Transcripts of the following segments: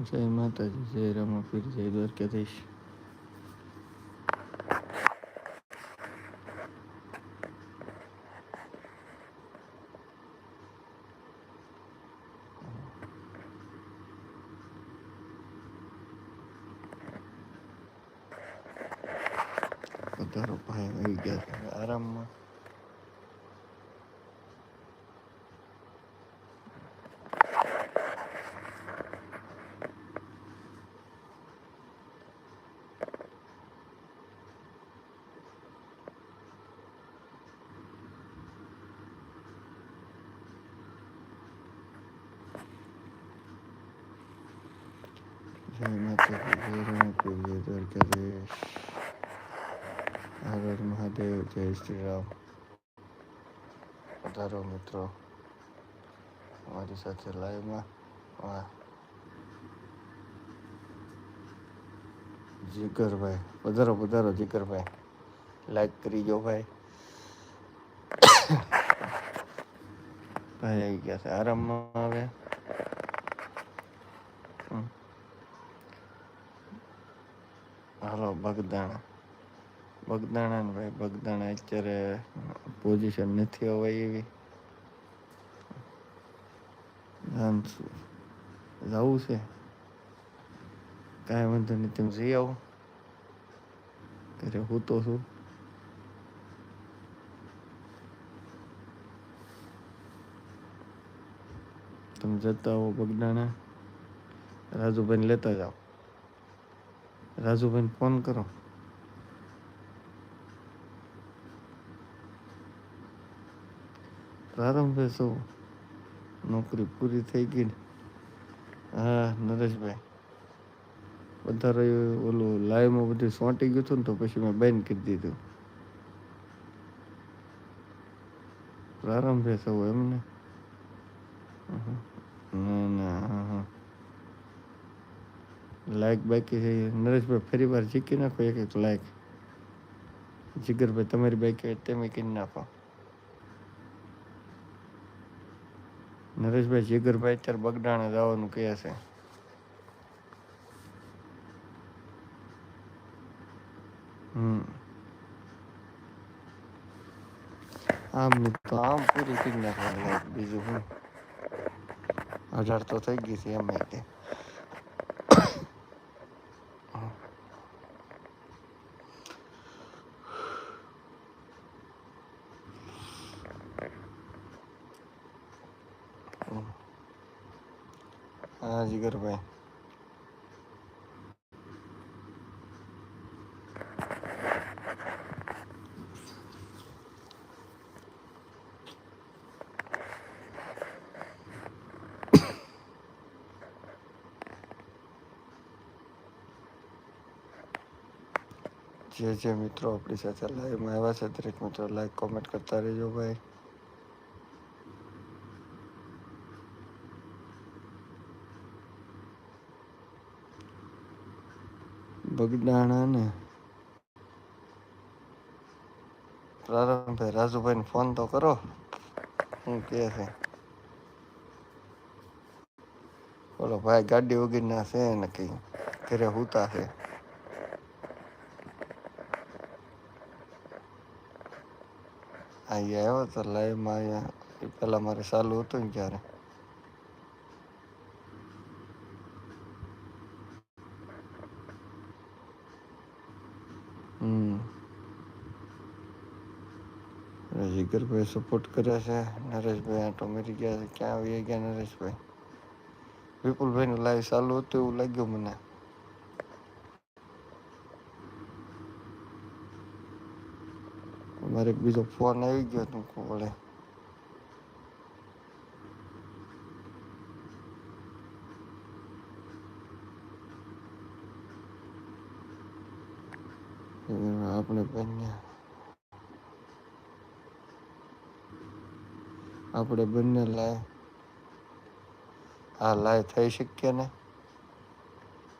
જય માતાજી જય રામાપીર જય દ્વારકાધીશ વધારો ભાઈ આવી ગયા છે આરામમાં જય માતાજી જય રામાપીર જય દ્વારકાધીશ હર હર મહાદેવ જય શ્રી રામ પધારો મિત્રો અમારી સાથે લાઈવમાં વાહ જીગરભાઈ પધારો પધારો જીગરભાઈ લાઈક કરી જો ભાઈ ભાઈ આવી ગયા છે આરામમાં આવે હમ. હાલો બગદાણા. બગદાણા ને ભાઈ, બગદાણા અત્યારે પોઝિશન નથી અવાય એવી. જાણશું જવું છે? કાંઈ વાંધો નહીં, તમે જઈ આવો. ત્યારે હું તો છું. તમે જતા હો બગદાણા. રાજુભાઈને લેતા જાઓ. રાજુભાઈને ફોન કરો. પ્રારંભે શું? નોકરી પૂરી થઈ ગઈ હા, નરેશભાઈ. બધા રહ્યું ઓલું લાઈવમાં બધું સોંટી ગયું હતું ને તો પછી મેં બેન કરી દીધું. પ્રારંભે સૌ એમને? ના ના, હા હા. લાઈક બાકી છે, નરેશભાઈ ફરી વાર જીકી નાખો, એક એક લાઈક જીગરભાઈ, તમારી બાઈક તમે કરી નાખો. નરેશભાઈ, જીગરભાઈ અત્યારે બગડાણે જવાનું કહે છે. આમ તો આમ પૂરી કરી નાખવાની બીજું હું અઢાર તો થઈ ગઈ છે એમ તે હા જીગરભાઈ જે જે મિત્રો આપણી સાથે લાઈવમાં આવ્યા છે દરેક મિત્રો લાઈક કોમેન્ટ કરતા રહેજો ભાઈ બગડાણા ને રાજુભાઈને ફોન તો કરો. શું કહે છે? બોલો, ભાઈ, ગાડી વગરના છે ને કઈ? ઘરે હુતા છે. અહીંયા આવ્યો તો લાઈવમાં અહીંયા. એ પહેલાં મારે ચાલુ હતું ને ત્યારે હમ જીગરભાઈ સપોર્ટ કરે છે. નરેશભાઈ આટો મરી ગયા છે. ક્યાં આવી ગયા નરેશભાઈ? વિપુલભાઈનું લાઈવ ચાલુ હતું એવું લાગ્યું મને. મારે બીજો ફોન આવી ગયો હતો વડે આપણે બંને આપણે બંને લાય. આ લાય થઈ શકીએ ને?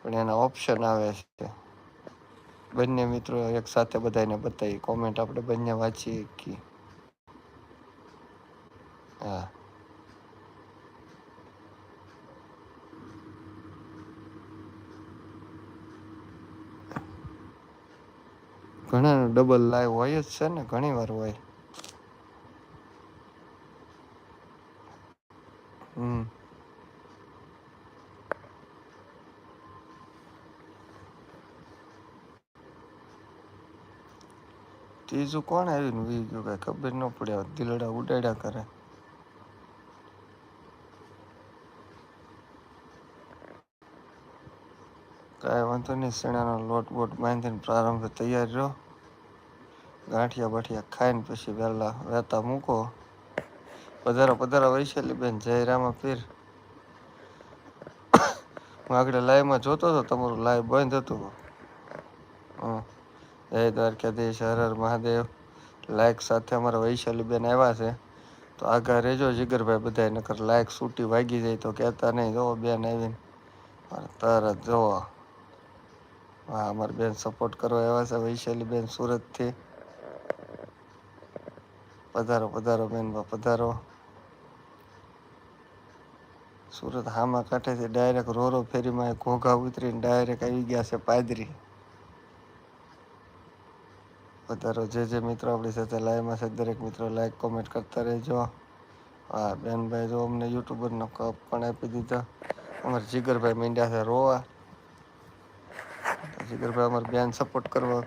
પણ એના ઓપ્શન આવે છે. બંને મિત્રો એક સાથે બધાને બતાવી કોમેન્ટ આપણે બંને વાંચીએ કે હા. ઘણા ડબલ લાઈવ હોય જ છે ને? ઘણી વાર હોય. હમ. ત્રીજું કોણ આવીને વી ગયું કઈ ખબર ન પડ્યા દિલડા ઉડાડ્યા કરે. કાંઈ વાંધો નહીં, શેણાનો લોટ બોટ બાંધીને પ્રારંભ તૈયાર રહ્યો. ગાંઠિયા બાઠિયા ખાઈને પછી વહેલા વહેતા મૂકો. પધારો પધારો વૈશાલી બેન જય રામા પીર. હું આગળ લાઈવમાં જોતો હતો, તમારું લાઈવ બંધ હતું. જય દ્વારકાધીશ, હર હર મહાદેવ. લાઈક સાથે અમારા વૈશાલી બેન આવ્યા છે. તો આગળ રહેજો જીગરભાઈ બધા નકર લાઈક સૂટી વાગી જાય તો કહેતા નહીં. જોવો બેન આવીને. તરત જોવો હા, અમારે બેન સપોર્ટ કરવા આવ્યા છે વૈશાલી બેન સુરતથી. પધારો પધારો, બેન પધારો. સુરત હામા કાંઠેથી ડાયરેક્ટ રોરો ફેરીમાં ઘોઘા ઉતરીને ડાયરેક્ટ આવી ગયા છે પાદરી. વધારો જે જે મિત્રો આપણી સાથે લાઈવમાં છે, દરેક મિત્રો લાઈક કોમેન્ટ કરતા રહેજો. હા બેનભાઈ જો અમને યુટ્યુબરનો કપ પણ આપી દીધો. અમારે જીગરભાઈ મીંડ્યા છે રોવા. જીગરભાઈ અમારે બેન સપોર્ટ કરવા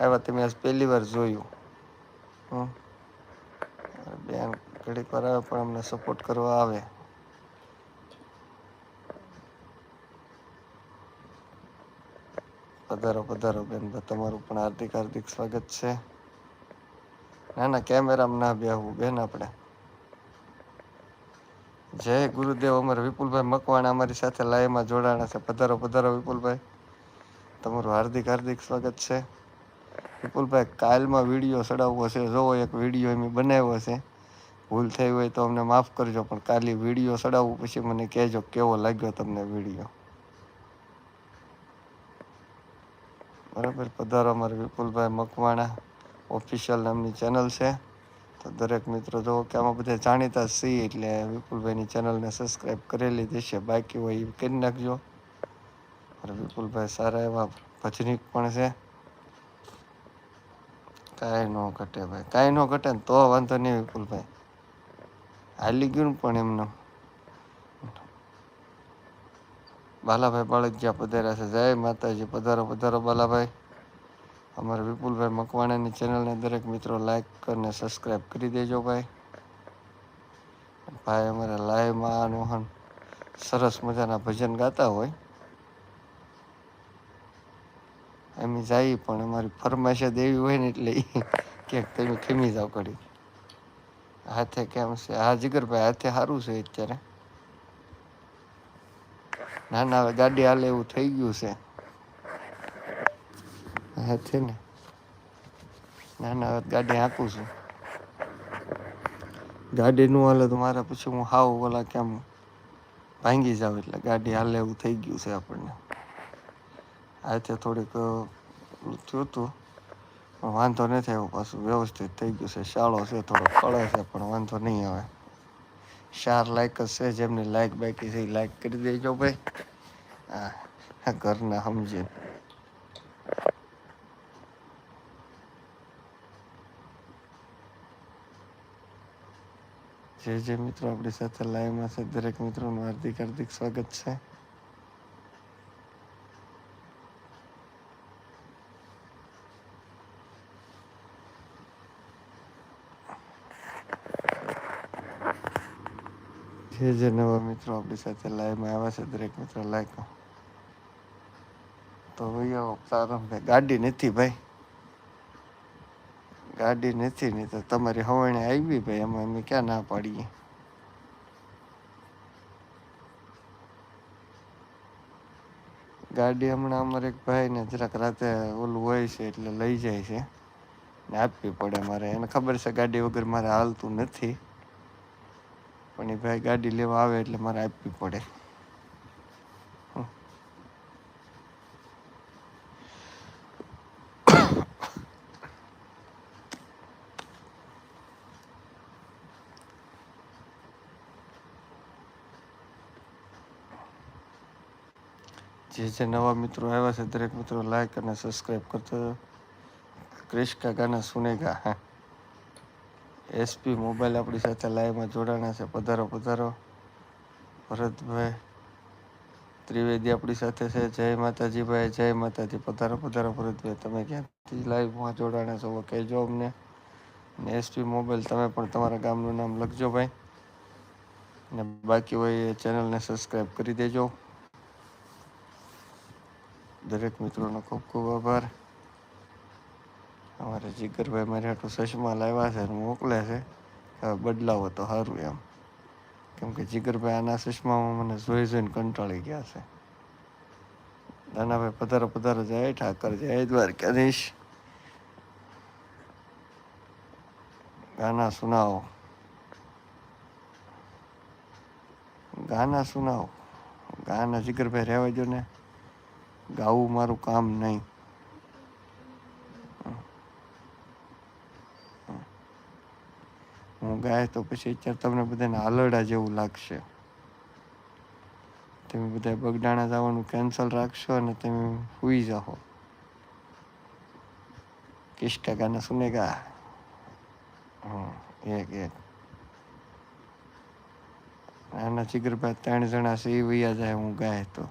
આવ્યા, તમે આજ પહેલી વાર જોયું. હમ. બેન ઘડીક વાર આવે પણ અમને સપોર્ટ કરવા આવે. પધારો પધારો બેન તમારું પણ હાર્દિક હાર્દિક સ્વાગત છે. ના ના, કેમેરામાં ના બેહવું બેન આપણે. જય ગુરુદેવ, અમર વિપુલભાઈ મકવાણા અમારી સાથે લાઈવમાં જોડાણા છે. પધારો પધારો વિપુલભાઈ. તમારું હાર્દિક હાર્દિક સ્વાગત છે. વિપુલભાઈ, કાલમાં વીડિયો ચડાવવો છે. જોવો એક વીડિયો એમ બનાવ્યો છે. ભૂલ થઈ હોય તો અમને માફ કરજો, પણ કાલે વીડિયો ચડાવવું પછી મને કહેજો કેવો લાગ્યો તમને વીડિયો. બરાબર? પધારો અમારે વિપુલભાઈ મકવાણા ઓફિશિયલ નામની ચેનલ છે. તો દરેક મિત્રો જો કે આમાં બધા જાણીતા છીએ એટલે વિપુલભાઈની ચેનલને સબસ્ક્રાઈબ કરેલી દેશે બાકી હોય એ કરી નાખજો. વિપુલભાઈ સારા એવા ભજનીક પણ છે. કાંઈ ન ઘટે ભાઈ. કાંઈ ન ઘટે ને તો વાંધો નહીં વિપુલભાઈ. હાલી ગયું પણ એમનું. બાલાભાઈ બાળકિયા પધાર્યા છે. જય માતાજી. પધારો પધારો બાલાભાઈ. અમારા વિપુલભાઈ મકવાણાની ચેનલને દરેક મિત્રો લાઈક અને સબસ્ક્રાઈબ કરી દેજો ભાઈ. ભાઈ અમારા લાઈવમાં આનું સરસ મજાના ભજન ગાતા હોય. એમ જાય પણ અમારી ફરમાઈશ દેવી હોય ને એટલે ક્યાંક તમે ખીમી જાવ કરી હાથે કેમ છે? હા, જીગરભાઈ, હાથે સારું છે અત્યારે. ના ના હવે ગાડી હાલે એવું થઈ ગયું છે. હા, છે ને. ના ના હવે ગાડી હાંકું છું. ગાડી નું હાલે તો મારા પછી હું હાવ ઓલા કેમ ભાંગી જાવ એટલે ગાડી હાલે એવું થઈ ગયું છે આપણને. આજે થોડીક ઓલું થયું હતું. પણ વાંધો નથી આવ્યો, પાછું વ્યવસ્થિત થઈ ગયું છે. શાળો છે, થોડો કળે છે, પણ વાંધો નહીં આવે. ચાર લાઈક હશે, જેમની લાઈક બાકી છે લાઈક કરી દેજો ભાઈ. હા ઘરના સમજે. જે જે મિત્રો આપણી સાથે લાઈવમાં છે, દરેક મિત્રોનું હાર્દિક હાર્દિક સ્વાગત છે. જે જે નવા મિત્રો આપણી સાથે લાઈવમાં આવ્યા છે, દરેક મિત્રો લાઈક તો ભાઈ પ્રારંભ ગાડી નથી ભાઈ. ગાડી નથી નહીં તો તમારી હવાણે આવી ભાઈ, એમાં અમે ક્યાં ના પાડીએ. ગાડી હમણાં અમારે એક ભાઈને જરાક રાતે ઓલું હોય છે, એટલે લઈ જાય છે. ને આપવી પડે મારે. એને ખબર છે ગાડી વગર મારે હાલતું નથી. પણ એ ભાઈ ગાડી લેવા આવે એટલે મારે આપવી પડે. જે જે નવા મિત્રો આવ્યા છે, દરેક મિત્રો લાઈક અને સબસ્ક્રાઈબ કરતા ક્રિશ કા ગાના સુનેગા, હા. એસપી મોબાઈલ આપણી સાથે લાઈવમાં જોડાણા છે. પધારો પધારો. ભરતભાઈ ત્રિવેદી આપણી સાથે છે. જય માતાજીભાઈ, જય માતાજી. પધારો પધારો ભરતભાઈ. તમે ક્યાંથી લાઈવમાં જોડાણા છો? કહેજો અમને. ને એસપી મોબાઈલ તમે પણ તમારા ગામનું નામ લખજો ભાઈ. ને બાકી હોય એ ચેનલને સબસ્ક્રાઈબ કરી દેજો. દરેક મિત્રોનો ખૂબ ખૂબ આભાર. અમારે જીગરભાઈ મારે હાટું ચશ્મા લાવ્યા છે અને મોકલે છે હવે બદલાવો તો સારું એમ. કેમ કે જીગરભાઈ આના ચશ્મામાં મને જોઈ જોઈને કંટાળી ગયા છે. નાનાભાઈ પધારો પધારો જય, ઠાકર જય, દ્વારકાધીશ. ગાના સુનાવો ગાના સુનાવો ગાના જીગરભાઈ રહેવા જો ને ગાવું મારું કામ નહીં. ગાય તો પછી અત્યારે તમને બધાને આલરડા જેવું લાગશે. તમે બધા બગડાણા જવાનું કેન્સલ રાખશો અને તમે સુઈ જાઓ. કિસ્ટા ગાના સુનેગા. હમ, એક એક. આના જીગરભાઈ ત્રણ જણા છે એ વૈયા જાય હું ગાય તો.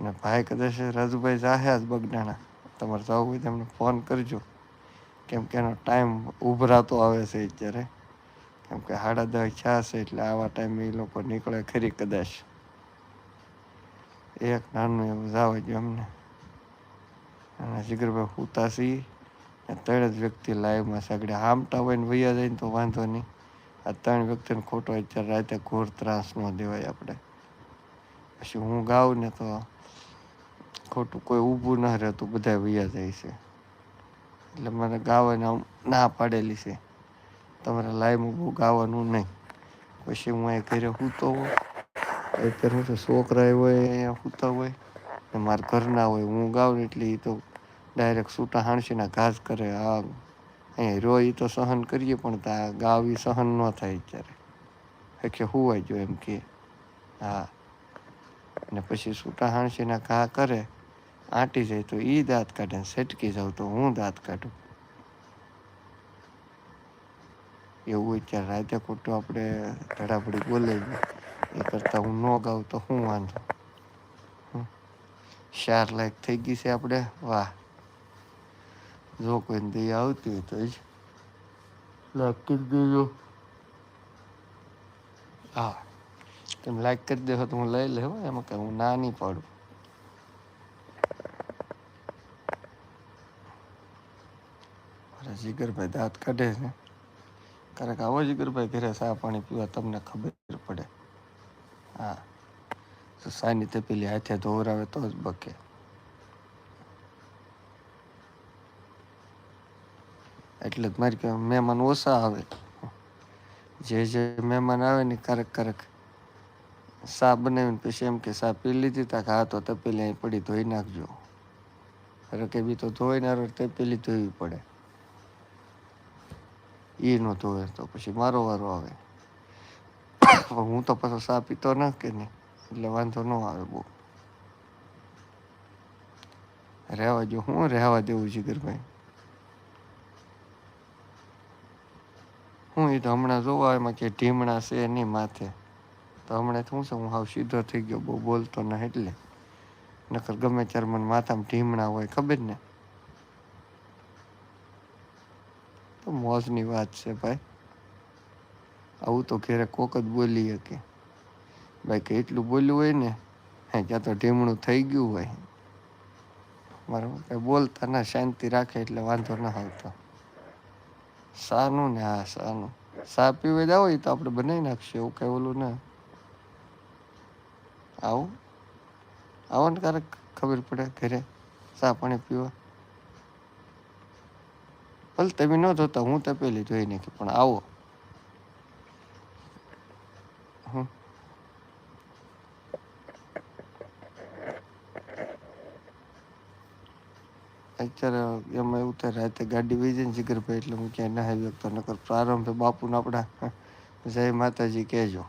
અને ભાઈ કદાચ રાજુભાઈ જાહે જ બગડાણા. તમારે જવું હોય તો એમને ફોન કરજો. કેમ કે એનો ટાઈમ ઉભરાતો આવે છે અત્યારે. કેમ કે સાડા દસ છા છે એટલે આવા ટાઈમે એ લોકો નીકળે ખરી કદાચ. એક નાનું એવું જાવ જ એમને અને જીગરભાઈ હુતાસી ને ત્રણ જ વ્યક્તિ લાઈવમાં સગડે હામટા હોય ને વૈયા જાય ને તો વાંધો નહીં. આ ત્રણ વ્યક્તિને ખોટો અત્યારે રાતે ઘોર ત્રાસ ન દેવાય આપણે. પછી હું ગાઉં ને તો ખોટું કોઈ ઊભું ન રહેતું, બધા વૈયા જાય છે. એટલે મને ગાવાની આમ ના પાડેલી છે. તમારે લાઈવમાં બહુ ગાવાનું નહીં. પછી હું અહીં ઘરે સૂતો હોય અત્યારે હું તો છોકરા હોય, અહીંયા સૂતા હોય, ને મારા ઘરના હોય. હું ગાઉં એટલે એ તો ડાયરેક્ટ સૂટા હાણસીના ઘાસ કરે. આ અહીંયા રોય તો સહન કરીએ પણ તા ગાવી સહન ન થાય અત્યારે. એટલે હુવાય જો એમ કે. હા. અને પછી સૂટા હાણસીના ઘા કરે. આંટી જાય તો એ દાંત કાઢે સેટકી જાવ તો હું દાંત કાઢું. એવું અત્યારે ત્યારે રાતે ખોટું આપણે ધડાપડી બોલે એ કરતાં હું ન ગાઉં તો હું વાંધો. ચાર લાયક થઈ ગઈ છે આપણે? વાહ. જો કોઈને દઈ આવતી હોય તો જ. કરી દેજો. હા. તમે લાઈક કરી દેશો તો હું લઈ લેવા એમાં કે હું ના નહીં પાડું મારા જીગરભાઈ દાંત કાઢે છે. ક્યારેક આવો જીગરભાઈ ઘરે ચા પાણી પીવા તમને ખબર પડે. હા. તો સાની તે પેલી હાથે ધોવરાવે તો જ બકે. એટલે જ મારી કે મહેમાન ઓછા આવે. જે જે મહેમાન આવે ને ક્યારેક ક્યારેક સા બનાવીને પછી એમ કે સા પી લીધી તા કે હા તો તપેલી અહીં પડી ધોઈ નાખજો. અરે કે બી તો ધોઈ ના તપેલી ધોવી પડે. એ નો ધોવે તો પછી મારો વારો આવે. પણ હું તો પાછો સા પીતો ન કે નહીં એટલે વાંધો ન આવે બહુ. રહેવા જો હું રહેવા દેવું જીગરભાઈ? હું એ તો હમણાં જોવા એમાં કે ઢીમણા છે નહીં માથે. તો હમણાં શું છે? હું હાવ સીધો થઈ ગયો, બહુ બોલતો ન એટલે. નકર ગમે ત્યારે મને માથામાં ઢીમણા હોય, ખબર ને? તો મોજની વાત છે ભાઈ. આવું તો ઘેરે કોક જ બોલી શકે. ભાઈ કે એટલું બોલ્યું હોય ને, હે ક્યાં તો ઢીમણું થઈ ગયું હોય. બરાબર કંઈ બોલતા ના, શાંતિ રાખે એટલે વાંધો ના આવતો. સાનું ને હા સાનું. સા પીવે જાવ એ તો આપણે બનાવી નાખશું એવું કંઈ ઓલું ના. આવું? આવો ને ક્યારેક ખબર પડે ઘરે? સા પાણી પીવા? ભલે તમે ન જોતા, હું તો પેલી જોઈ નાખી, પણ આવો. અત્યારે એમાં એવું થાય, રાતે ગાડી વહી જાય ને જીગરભાઈ, એટલે હું ક્યાંય નાહી શકતો નકર પ્રારંભે બાપુને આપણા, જય માતાજી કહેજો.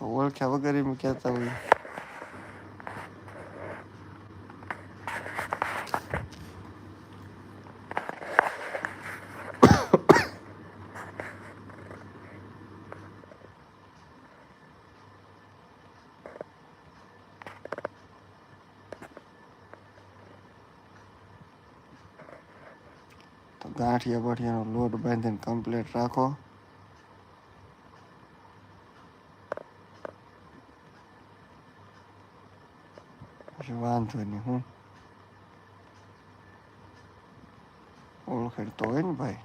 ઓળખ્યા વગર એમ કહેતા હોય. ગાંઠિયા બાઠિયાનો લોટ બાંધીને કમ્પ્લીટ રાખો. વાંધો નહીં હું ઓળખેડ તો હોય ને ભાઈ.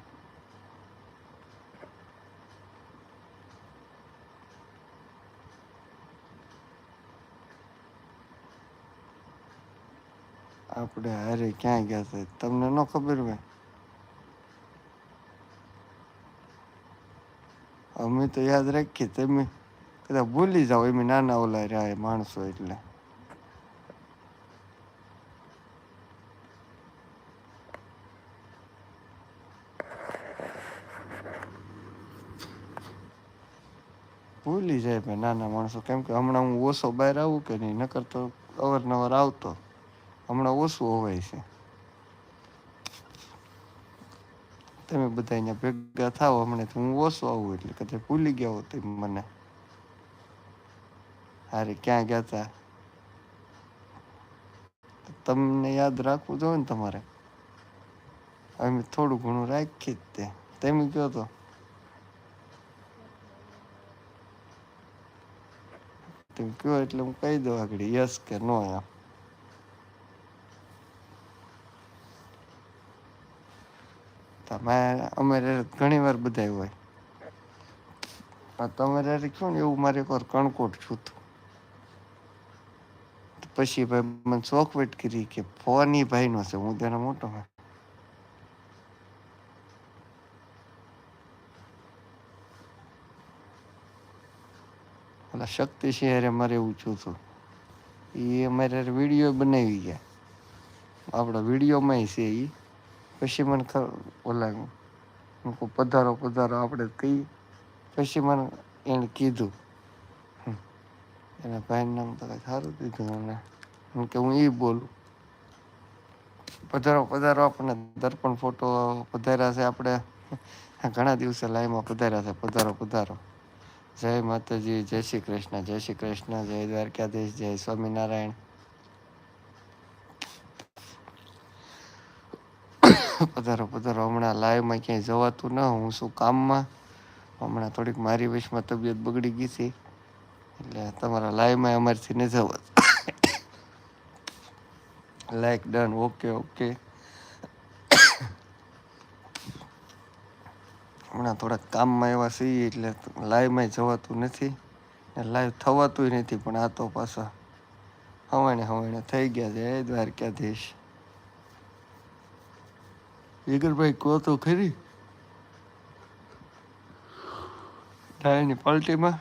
આપણે હારે ક્યાં ગયા છે? તમને ન ખબર હોય? અમે તો યાદ રાખીએ તમે કદાચ ભૂલી જાઓ એમ નાના ઓલા રહ્યા માણસો એટલે. ભૂલી જાય ભાઈ નાના માણસો. કેમ કે હમણાં હું ઓછો બહાર આવું કે નહીં? નકર તો અવારનવાર આવતો. હમણાં ઓછું હોવાય છે. તમે બધા અહીંયા ભેગા થાવ હમણાં હું ઓછો આવું એટલે કદાચ ભૂલી ગયા હોત મને. હારે ક્યાં ગયા હતા તમને યાદ રાખવું જોઈએ ને તમારે? અમે થોડું ઘણું રાખીએ જ તે. તમે કહો તો? તમે કહો એટલે હું કહી દઉં આગળ યસ કે નો એમ. તમે અમારે ઘણી વાર બધા હોય. તમે તમારે કહો ને એવું મારે એકવાર કણકોટ છું પછી ભાઈ મને ચોખવટ કરી કે ફોન ઈ ભાઈનો છે, હું તેનો મોટો ભાઈ ઓલા શક્તિસિંહ હારે મારે એવું છું હતું એ અમારે વીડિયો બનાવી ગયા. આપણા વિડીયોમાં છે એ પછી મને બોલાવ્યું હું કહું, પધારો પધારો, આપણે કહી પછી મને એને કીધું. એના ભાઈનું નામ તો સારું દીધું મને હું કે હું એ બોલું. પધારો પધારો, આપણને દર્પણ ફોટો પધાર્યા છે આપણે. ઘણા દિવસે લાઈમાં પધાર્યા છે. પધારો પધારો. જય માતાજી, જય શ્રી કૃષ્ણ, જય શ્રી કૃષ્ણ, જય દ્વારકાધીશ, જય સ્વામિનારાયણ. પધારો પધારો. હમણાં લાઈવમાં ક્યાંય જવાતું ન હું શું કામમાં. હમણાં થોડીક મારી વશમાં તબિયત બગડી ગઈ છે. એટલે તમારા લાઈવમાં અમારથી ન જવા લાઈક ડન ઓકે ઓકે હમણાં થોડાક કામમાં એવા છીએ, એટલે લાઈવમાં જવાતું નથી. ને લાઈવ થવાતું નથી, પણ આ તો પાછા હવાણે હવાણે થઈ ગયા છે. દ્વારકાધીશ. જીગરભાઈ કહો તો ખરી. ડાયની પલટીમાં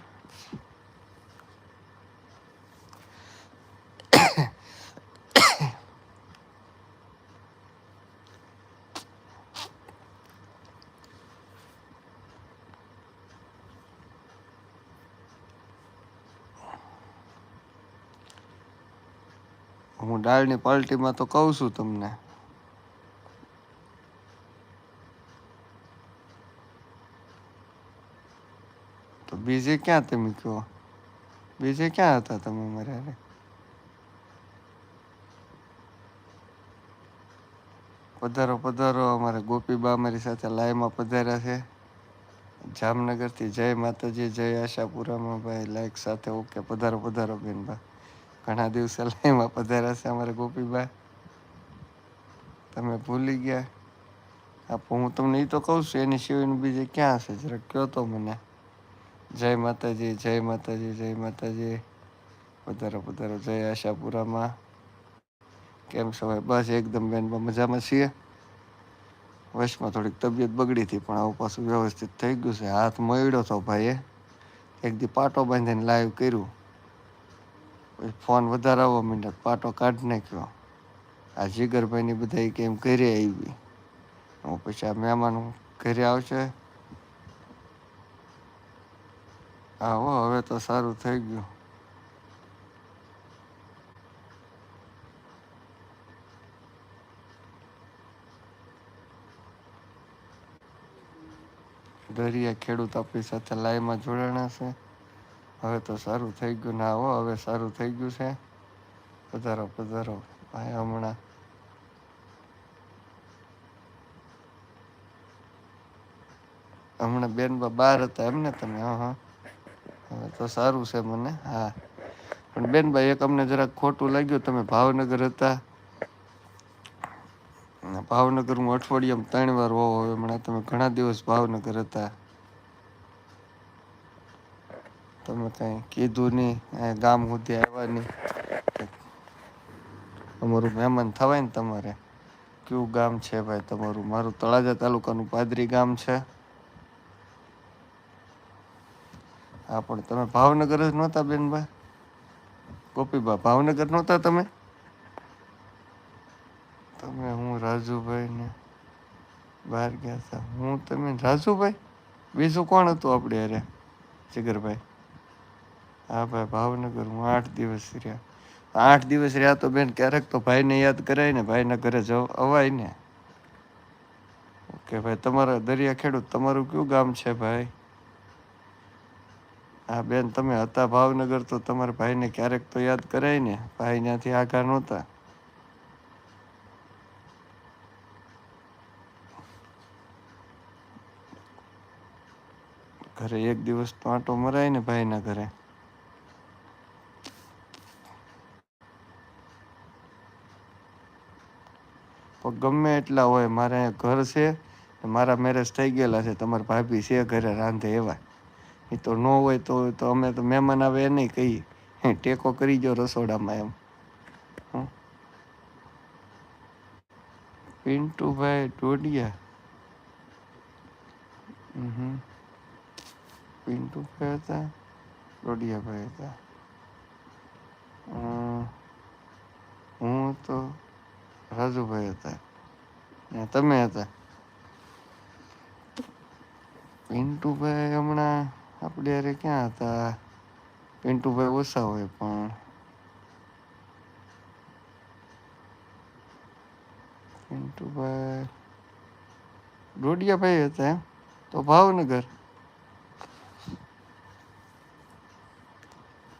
હું દાળની પલટીમાં તો કહું છું તમને. બીજે ક્યાં તમે કહો? બીજે ક્યાં હતા તમે મારે પધારો પધારો, અમારે ગોપીબા અમારી સાથે લાઈવમાં પધાર્યા છે. જામનગરથી જય માતાજી, જય આશાપુરામાં ભાઈ લાઈક સાથે ઓકે. પધારો પધારો બેનબા ઘણા દિવસે લાઈવમાં પધાર્યા છે અમારે ગોપીબા તમે ભૂલી ગયા. આપો, હું તમને એ તો કહું છું, એની સિવાયનું બીજે ક્યાં હશે? જરાક કહો તો મને. જય માતાજી જય માતાજી જય માતાજી. પધારો પધારો, જય આશાપુરામાં. કેમ ભાઈ? બસ એકદમ બેનમાં મજામાં છીએ. વશમાં થોડીક તબિયત બગડી હતી, પણ આવું પાછું વ્યવસ્થિત થઈ ગયું છે. હાથ મળ્યો હતો ભાઈએ એક દી પાટો બાંધીને લાઈવ કર્યું. પછી ફોન વધારાવો મિનિટ પાટો કાઢી નાખ્યો. આ જીગરભાઈની બધા કેમ ઘરે આવી? હું પછી આ મહેમાન ઘરે આવશે? આવો હવે તો સારું થઈ ગયું. દરિયા ખેડૂત આપણી સાથે લાઈવમાં જોડાણા છે. હવે તો સારું થઈ ગયું. ના આવો હવે સારું થઈ ગયું છે. પધારો પધારો. ભાઈ હમણાં. હમણાં બેન બહાર હતા એમને તમે, હા હા. તો સારું છે મને, હા. પણ બેનભાઈ એક અમને જરાક ખોટું લાગ્યું, તમે ભાવનગર હતા. ભાવનગર હું અઠવાડિયામાં ત્રણ વાર હોવ હવે હમણાં તમે ઘણા દિવસ ભાવનગર હતા. તમે કઈ કીધું નહીં ગામ સુધી આવ્યા નહીં. અમારું મહેમાન થવાય ને તમારે. કયું ગામ છે ભાઈ તમારું? મારું તળાજા તાલુકાનું પાદરી ગામ છે. હા પણ તમે ભાવનગર જ નહોતા બેનભાઈ ગોપીબા ભાવનગર નહોતા તમે? તમે હું રાજુભાઈ ને બહાર ગયા હતા હું તમે રાજુભાઈ? બીજું કોણ હતું આપણે અરે જીગરભાઈ. હા ભાઈ, ભાવનગર હું આઠ દિવસ રહ્યા. આઠ દિવસ રહ્યા તો બેન ક્યારેક તો ભાઈને યાદ કરાય ને, ભાઈના ઘરે અવાય ને. ઓકે ભાઈ, તમારા દરિયા ખેડૂત, તમારું કયું ગામ છે ભાઈ? હા બેન તમે હતા ભાવનગર, તો તમારા ભાઈને ક્યારેક તો યાદ કરાય ને? ભાઈ ત્યાંથી આઘા નહોતા. ઘરે એક દિવસ તો આંટો મરાય ને ભાઈના ઘરે. ગમે એટલા હોય, મારે ઘર છે મારા મેરેજ થઈ ગયેલા છે, તમારા ભાભી છે ઘરે રાંધે એવા. એ તો ન હોય તો તો અમે તો મહેમાન આવે એને કહીએ. ટેકો કરી જો રસોડામાં એમ. પિન્ટુભાઈ ટોડિયા પિન્ટુભાઈ હતા ટોડિયાભાઈ હતા. હું તો રાજુભાઈ હતા. તમે હતા? પિન્ટુભાઈ હમણાં આપણે અરે ક્યાં હતા? પિન્ટુભાઈ ઓછા હોય પણ. પિન્ટુભાઈ. ડોડિયાભાઈ હતા એમ? તો ભાવનગર.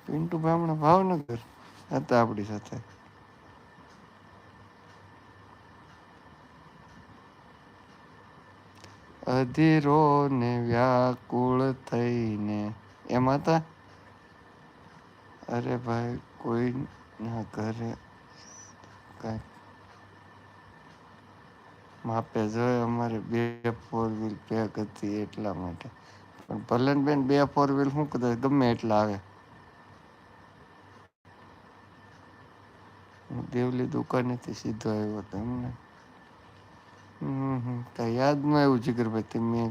પિન્ટુભાઈ હમણાં ભાવનગર હતા આપણી સાથે. અધીરો ને વ્યાકુળ થઈને. એમાં હતા અરે ભાઈ, કોઈ ના ઘરે કાંઈ માપે જોયે, અમારે બે ફોર વ્હીલ પેક હતી એટલા માટે. પણ ભલે બેન બે ફોર વ્હીલ શું કદાચ ગમે એટલા આવે. દેવલી દુકાનેથી સીધો આવ્યો હતો એમને. હમ હમ કાંઈ યાદ ન આવ્યું તમે